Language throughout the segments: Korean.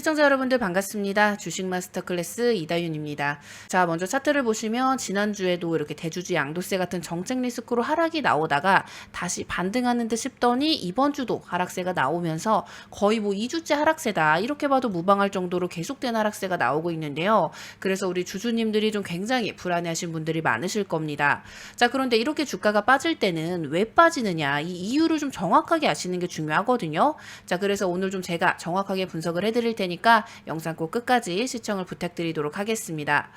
시청자 여러분들 반갑습니다. 주식 마스터 클래스 이다윤입니다. 자, 먼저 차트를 보시면 지난주에도 이렇게 대주주 양도세 같은 정책 리스크로 하락이 나오다가 다시 반등하는 듯 싶더니 이번 주도 하락세가 나오면서 거의 뭐 2주째 하락세다. 이렇게 봐도 무방할 정도로 계속된 하락세가 나오고 있는데요. 그래서 우리 주주님들이 좀 굉장히 불안해 하신 분들이 많으실 겁니다. 자, 그런데 이렇게 주가가 빠질 때는 왜 빠지느냐 이 이유를 좀 정확하게 아시는 게 중요하거든요. 자, 그래서 오늘 좀 제가 정확하게 분석을 해 드릴 테니 까 영상 꼭 끝까지 시청을 부탁드리도록 하겠습니다.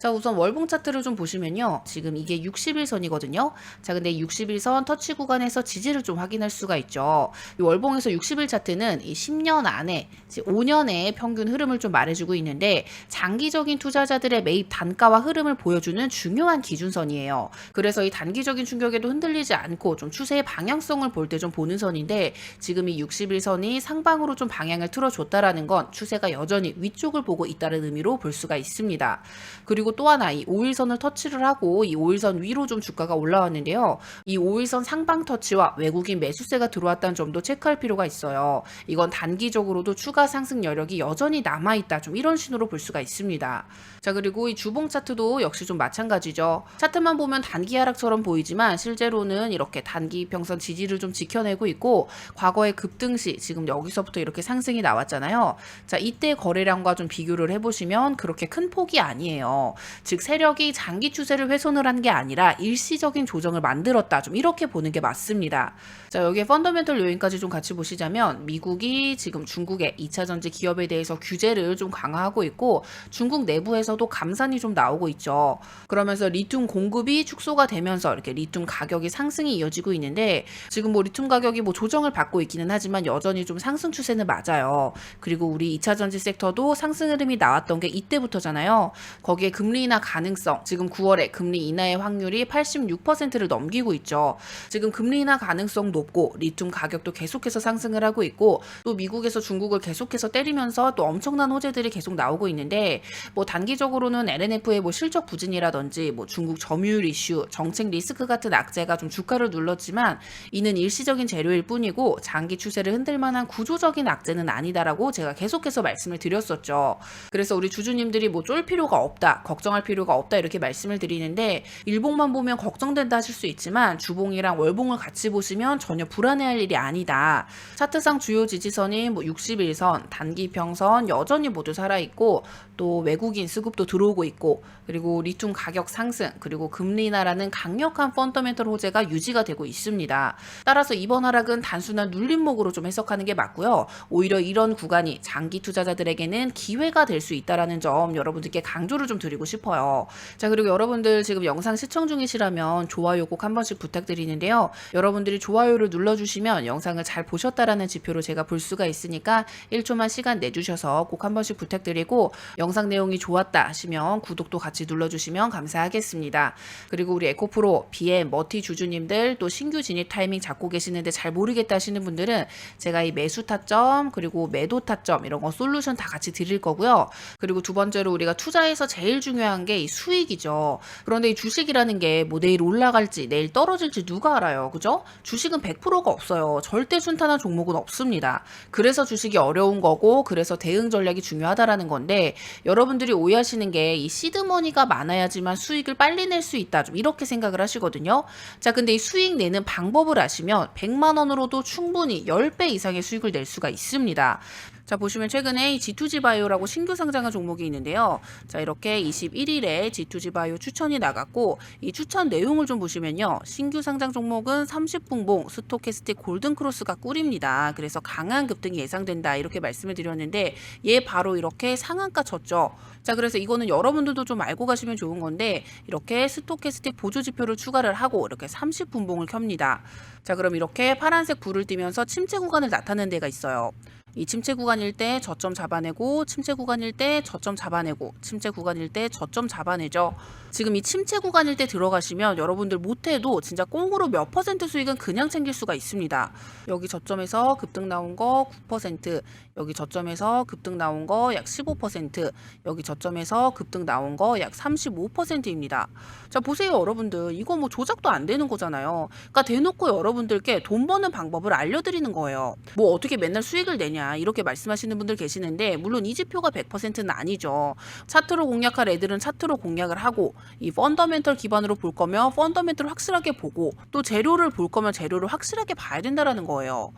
자, 우선 월봉 차트를 좀 보시면요. 지금 이게 60일선이거든요. 자, 근데 60일선 터치 구간에서 지지를 좀 확인할 수가 있죠. 이 월봉에서 60일 차트는 이 10년 안에, 5년의 평균 흐름을 좀 말해주고 있는데, 장기적인 투자자들의 매입 단가와 흐름을 보여주는 중요한 기준선이에요. 그래서 이 단기적인 충격에도 흔들리지 않고 좀 추세의 방향성을 볼 때 좀 보는 선인데, 지금 이 60일선이 상방으로 좀 방향을 틀어줬다라는 건 추세가 여전히 위쪽을 보고 있다는 의미로 볼 수가 있습니다. 그리고 또 하나 이 5일선을 터치를 하고 이 5일선 위로 좀 주가가 올라왔는데요. 이 5일선 상방 터치와 외국인 매수세가 들어왔다는 점도 체크할 필요가 있어요. 이건 단기적으로도 추가 상승 여력이 여전히 남아있다. 좀 이런 신호로 볼 수가 있습니다. 자, 그리고 이 주봉 차트도 역시 좀 마찬가지죠. 차트만 보면 단기 하락처럼 보이지만 실제로는 이렇게 단기 평선 지지를 좀 지켜내고 있고 과거의 급등 시 지금 여기서부터 이렇게 상승이 나왔잖아요. 자, 이때 거래량과 좀 비교를 해보시면 그렇게 큰 폭이 아니에요. 즉 세력이 장기 추세를 훼손을 한 게 아니라 일시적인 조정을 만들었다. 좀 이렇게 보는 게 맞습니다. 자, 여기에 펀더멘털 요인까지 좀 같이 보시자면 미국이 지금 중국의 2차 전지 기업에 대해서 규제를 좀 강화하고 있고 중국 내부에서도 감산이 좀 나오고 있죠. 그러면서 리튬 공급이 축소가 되면서 이렇게 리튬 가격이 상승이 이어지고 있는데 지금 뭐 리튬 가격이 뭐 조정을 받고 있기는 하지만 여전히 좀 상승 추세는 맞아요. 그리고 우리 2차 전지 섹터도 상승 흐름이 나왔던 게 이때부터잖아요. 거기에 금리 인하 가능성 지금 9월에 금리 인하의 확률이 86%를 넘기고 있죠. 지금 금리 인하 가능성 높고 리튬 가격도 계속해서 상승을 하고 있고 또 미국에서 중국을 계속해서 때리면서 또 엄청난 호재들이 계속 나오고 있는데 뭐 단기적으로는 LNF의 뭐 실적 부진이라든지 뭐 중국 점유율 이슈, 정책 리스크 같은 악재가 좀 주가를 눌렀지만 이는 일시적인 재료일 뿐이고 장기 추세를 흔들 만한 구조적인 악재는 아니다라고 제가 계속해서 말씀을 드렸었죠. 그래서 우리 주주님들이 뭐 쫄 필요가 없다, 걱 정할 필요가 없다 이렇게 말씀을 드리는데 일봉만 보면 걱정된다 하실 수 있지만 주봉이랑 월봉을 같이 보시면 전혀 불안해할 일이 아니다. 차트상 주요 지지선인 뭐 61선, 단기 평선 여전히 모두 살아 있고 또 외국인 수급도 들어오고 있고 그리고 리튬 가격 상승 그리고 금리 인하라는 강력한 펀더멘털 호재가 유지가 되고 있습니다. 따라서 이번 하락은 단순한 눌림목으로 좀 해석하는 게 맞고요. 오히려 이런 구간이 장기 투자자들에게는 기회가 될 수 있다라는 점 여러분들께 강조를 좀 드리고 싶어요. 자 그리고 여러분들 지금 영상 시청 중이시라면 좋아요 꼭 한 번씩 부탁드리는데요. 여러분들이 좋아요를 눌러주시면 영상을 잘 보셨다라는 지표로 제가 볼 수가 있으니까 1초만 시간 내주셔서 꼭 한 번씩 부탁드리고 영상 내용이 좋았다 하시면 구독도 같이 눌러주시면 감사하겠습니다. 그리고 우리 에코프로, BM, 머티 주주님들 또 신규 진입 타이밍 잡고 계시는데 잘 모르겠다 하시는 분들은 제가 이 매수 타점 그리고 매도 타점 이런 거 솔루션 다 같이 드릴 거고요. 그리고 두 번째로 우리가 투자에서 제일 중요한 게 이 수익이죠. 그런데 이 주식이라는 게 뭐 내일 올라갈지 내일 떨어질지 누가 알아요. 그죠? 주식은 100%가 없어요. 절대 순탄한 종목은 없습니다. 그래서 주식이 어려운 거고 그래서 대응 전략이 중요하다라는 건데 여러분들이 오해하시는 게 이 시드머니 가 많아야지만 수익을 빨리 낼 수 있다. 좀 이렇게 생각을 하시거든요. 자, 근데 이 수익 내는 방법을 아시면 100만 원으로도 충분히 10배 이상의 수익을 낼 수가 있습니다. 자, 보시면 최근에 이 G2G 바이오라고 신규 상장한 종목이 있는데요. 자, 이렇게 21일에 G2G 바이오 추천이 나갔고 이 추천 내용을 좀 보시면요. 신규 상장 종목은 30분봉 스토캐스틱 골든 크로스가 꿀입니다. 그래서 강한 급등이 예상된다. 이렇게 말씀을 드렸는데 얘 바로 이렇게 상한가 쳤죠. 자, 그래서 이거는 여러분들도 좀 알고 가시면 좋은 건데 이렇게 스토캐스틱 보조 지표를 추가를 하고 이렇게 30분봉을 켭니다. 자, 그럼 이렇게 파란색 불을 띠면서 침체 구간을 나타내는 데가 있어요. 이 침체 구간일 때 저점 잡아내고 침체 구간일 때 저점 잡아내고 침체 구간일 때 저점 잡아내죠. 지금 이 침체 구간일 때 들어가시면 여러분들 못해도 진짜 꽁으로 몇 퍼센트 수익은 그냥 챙길 수가 있습니다. 여기 저점에서 급등 나온 거 9%, 여기 저점에서 급등 나온 거 약 15%, 여기 저점에서 급등 나온 거 약 35%입니다. 자 보세요 여러분들 이거 뭐 조작도 안 되는 거잖아요. 그러니까 대놓고 여러분들께 돈 버는 방법을 알려드리는 거예요. 뭐 어떻게 맨날 수익을 내냐 이렇게 말씀하시는 분들 계시는데 물론 이 지표가 100%는 아니죠. 차트로 공략할 애들은 차트로 공략을 하고 이 펀더멘털 기반으로 볼 거면 펀더멘털을 확실하게 보고 또 재료를 볼 거면 재료를 확실하게 봐야 된다라는 거예요.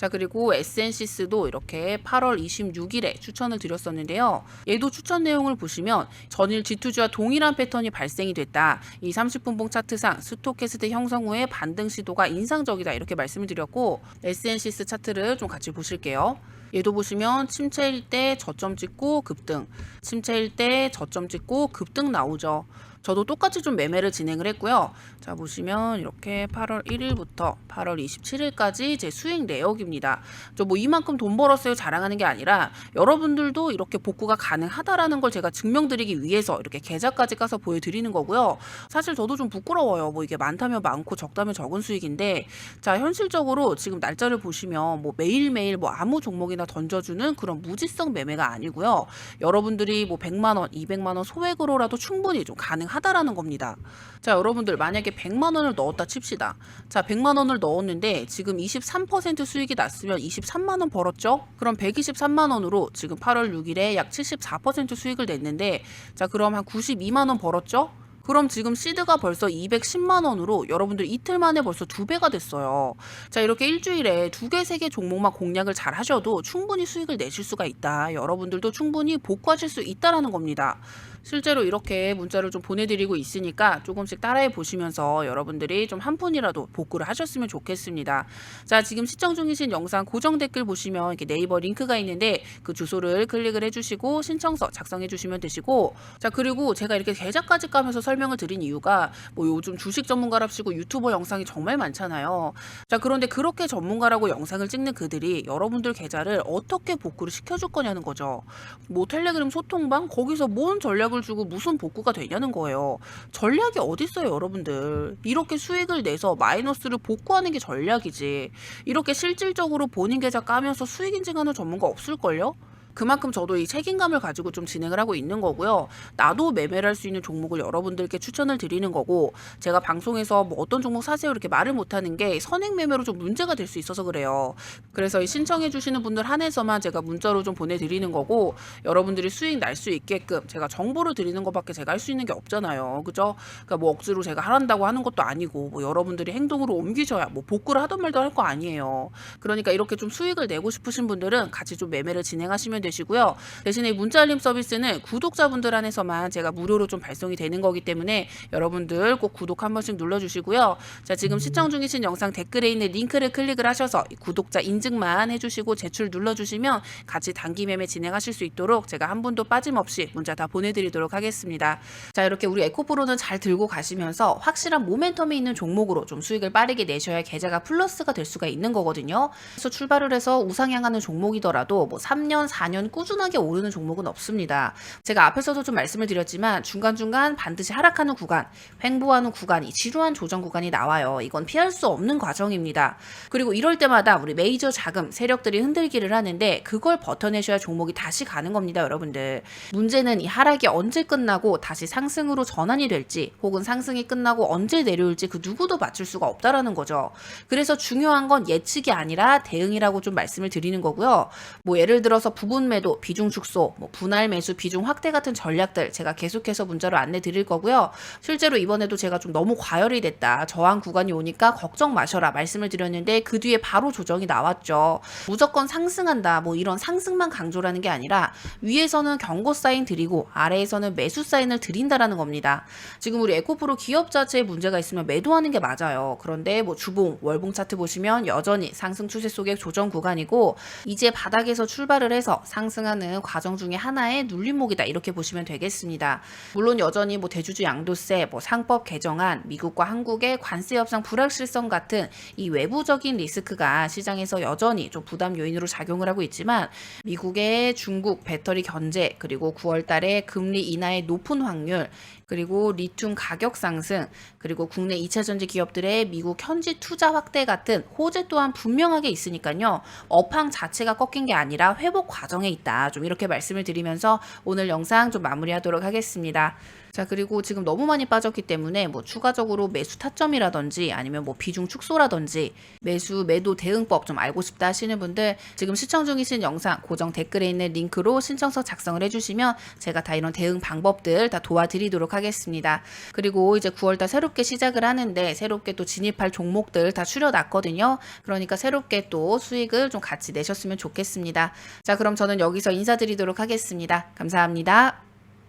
자 그리고 SNCS도 이렇게 8월 26일에 추천을 드렸었는데요. 얘도 추천 내용을 보시면 전일 G2G와 동일한 패턴이 발생이 됐다. 이 30분봉 차트상 스토캐스트 형성 후에 반등 시도가 인상적이다 이렇게 말씀을 드렸고 SNCS 차트를 좀 같이 보실게요. 얘도 보시면 침체일 때 저점 찍고 급등, 침체일 때 저점 찍고 급등 나오죠. 저도 똑같이 좀 매매를 진행을 했고요. 자 보시면 이렇게 8월 1일부터 8월 27일까지 제 수익 내역입니다. 저 뭐 이만큼 돈 벌었어요 자랑하는 게 아니라 여러분들도 이렇게 복구가 가능하다라는 걸 제가 증명드리기 위해서 이렇게 계좌까지 까서 보여드리는 거고요. 사실 저도 좀 부끄러워요. 뭐 이게 많다면 많고 적다면 적은 수익인데 자 현실적으로 지금 날짜를 보시면 뭐 매일매일 뭐 아무 종목이나 던져주는 그런 무지성 매매가 아니고요. 여러분들이 뭐 100만 원, 200만 원 소액으로라도 충분히 좀 가능 하다라는 겁니다. 자, 여러분들 만약에 100만 원을 넣었다 칩시다. 자, 100만 원을 넣었는데 지금 23% 수익이 났으면 23만 원 벌었죠? 그럼 123만 원으로 지금 8월 6일에 약 74% 수익을 냈는데 자, 그럼 한 92만 원 벌었죠? 그럼 지금 시드가 벌써 210만 원으로 여러분들 이틀 만에 벌써 두 배가 됐어요. 자, 이렇게 일주일에 두 개, 세 개 종목만 공략을 잘 하셔도 충분히 수익을 내실 수가 있다. 여러분들도 충분히 복구하실 수 있다라는 겁니다. 실제로 이렇게 문자를 좀 보내드리고 있으니까 조금씩 따라해 보시면서 여러분들이 좀 한 푼이라도 복구를 하셨으면 좋겠습니다. 자, 지금 시청 중이신 영상 고정 댓글 보시면 이렇게 네이버 링크가 있는데 그 주소를 클릭을 해주시고 신청서 작성해 주시면 되시고 자, 그리고 제가 이렇게 계좌까지 까면서 설명을 드린 이유가 뭐 요즘 주식 전문가랍시고 유튜버 영상이 정말 많잖아요. 자, 그런데 그렇게 전문가라고 영상을 찍는 그들이 여러분들 계좌를 어떻게 복구를 시켜줄 거냐는 거죠. 뭐 텔레그램 소통방 거기서 뭔 전략 을 주고 무슨 복구가 되냐는 거예요. 전략이 어딨어요, 여러분들. 이렇게 수익을 내서 마이너스를 복구하는 게 전략이지. 이렇게 실질적으로 본인 계좌 까면서 수익 인증하는 전문가 없을걸요? 그만큼 저도 이 책임감을 가지고 좀 진행을 하고 있는 거고요. 나도 매매를 할 수 있는 종목을 여러분들께 추천을 드리는 거고, 제가 방송에서 뭐 어떤 종목 사세요 이렇게 말을 못하는 게 선행 매매로 좀 문제가 될 수 있어서 그래요. 그래서 이 신청해 주시는 분들 한해서만 제가 문자로 좀 보내드리는 거고, 여러분들이 수익 날 수 있게끔 제가 정보를 드리는 것밖에 제가 할 수 있는 게 없잖아요. 그죠? 그러니까 뭐 억지로 제가 하란다고 하는 것도 아니고, 뭐 여러분들이 행동으로 옮기셔야 뭐 복구를 하던 말도 할 거 아니에요. 그러니까 이렇게 좀 수익을 내고 싶으신 분들은 같이 좀 매매를 진행하시면 되 시고요. 대신에 문자 알림 서비스는 구독자분들 한해서만 제가 무료로 좀 발송이 되는 거기 때문에 여러분들 꼭 구독 한 번씩 눌러주시고요. 자 지금 시청 중이신 영상 댓글에 있는 링크를 클릭을 하셔서 이 구독자 인증만 해주시고 제출 눌러주시면 같이 단기 매매 진행하실 수 있도록 제가 한 분도 빠짐없이 문자 다 보내드리도록 하겠습니다. 자 이렇게 우리 에코프로는 잘 들고 가시면서 확실한 모멘텀이 있는 종목으로 좀 수익을 빠르게 내셔야 계좌가 플러스가 될 수가 있는 거거든요. 그래서 출발을 해서 우상향하는 종목이더라도 뭐 3년, 4년 꾸준하게 오르는 종목은 없습니다. 제가 앞에서도 좀 말씀을 드렸지만 중간중간 반드시 하락하는 구간, 횡보하는 구간 이 지루한 조정 구간이 나와요. 이건 피할 수 없는 과정입니다. 그리고 이럴 때마다 우리 메이저 자금 세력들이 흔들기를 하는데 그걸 버텨내셔야 종목이 다시 가는 겁니다, 여러분들. 문제는 이 하락이 언제 끝나고 다시 상승으로 전환이 될지 혹은 상승이 끝나고 언제 내려올지 그 누구도 맞출 수가 없다라는 거죠. 그래서 중요한 건 예측이 아니라 대응이라고 좀 말씀을 드리는 거고요. 뭐 예를 들어서 부분 매도, 비중 축소, 뭐 분할 매수 비중 확대 같은 전략들 제가 계속해서 문자로 안내 드릴 거고요. 실제로 이번에도 제가 좀 너무 과열이 됐다. 저항 구간이 오니까 걱정 마셔라 말씀을 드렸는데 그 뒤에 바로 조정이 나왔죠. 무조건 상승한다. 뭐 이런 상승만 강조라는 게 아니라 위에서는 경고 사인 드리고 아래에서는 매수 사인을 드린다라는 겁니다. 지금 우리 에코프로 기업 자체에 문제가 있으면 매도하는 게 맞아요. 그런데 뭐 주봉, 월봉 차트 보시면 여전히 상승 추세 속의 조정 구간이고 이제 바닥에서 출발을 해서 상승하는 과정 중에 하나의 눌림목이다 이렇게 보시면 되겠습니다. 물론 여전히 뭐 대주주 양도세, 뭐 상법 개정안, 미국과 한국의 관세 협상 불확실성 같은 이 외부적인 리스크가 시장에서 여전히 좀 부담 요인으로 작용을 하고 있지만 미국의 중국 배터리 견제 그리고 9월 달에 금리 인하의 높은 확률 그리고 리튬 가격 상승, 그리고 국내 2차 전지 기업들의 미국 현지 투자 확대 같은 호재 또한 분명하게 있으니까요. 업황 자체가 꺾인 게 아니라 회복 과정에 있다. 좀 이렇게 말씀을 드리면서 오늘 영상 좀 마무리하도록 하겠습니다. 자, 그리고 지금 너무 많이 빠졌기 때문에 뭐 추가적으로 매수 타점이라든지 아니면 뭐 비중 축소라든지 매수 매도 대응법 좀 알고 싶다 하시는 분들 지금 시청 중이신 영상 고정 댓글에 있는 링크로 신청서 작성을 해주시면 제가 다 이런 대응 방법들 다 도와드리도록 하겠습니다. 그리고 이제 9월달 새롭게 시작을 하는데 새롭게 또 진입할 종목들 다 추려놨거든요. 그러니까 새롭게 또 수익을 좀 같이 내셨으면 좋겠습니다. 자, 그럼 저는 여기서 인사드리도록 하겠습니다. 감사합니다.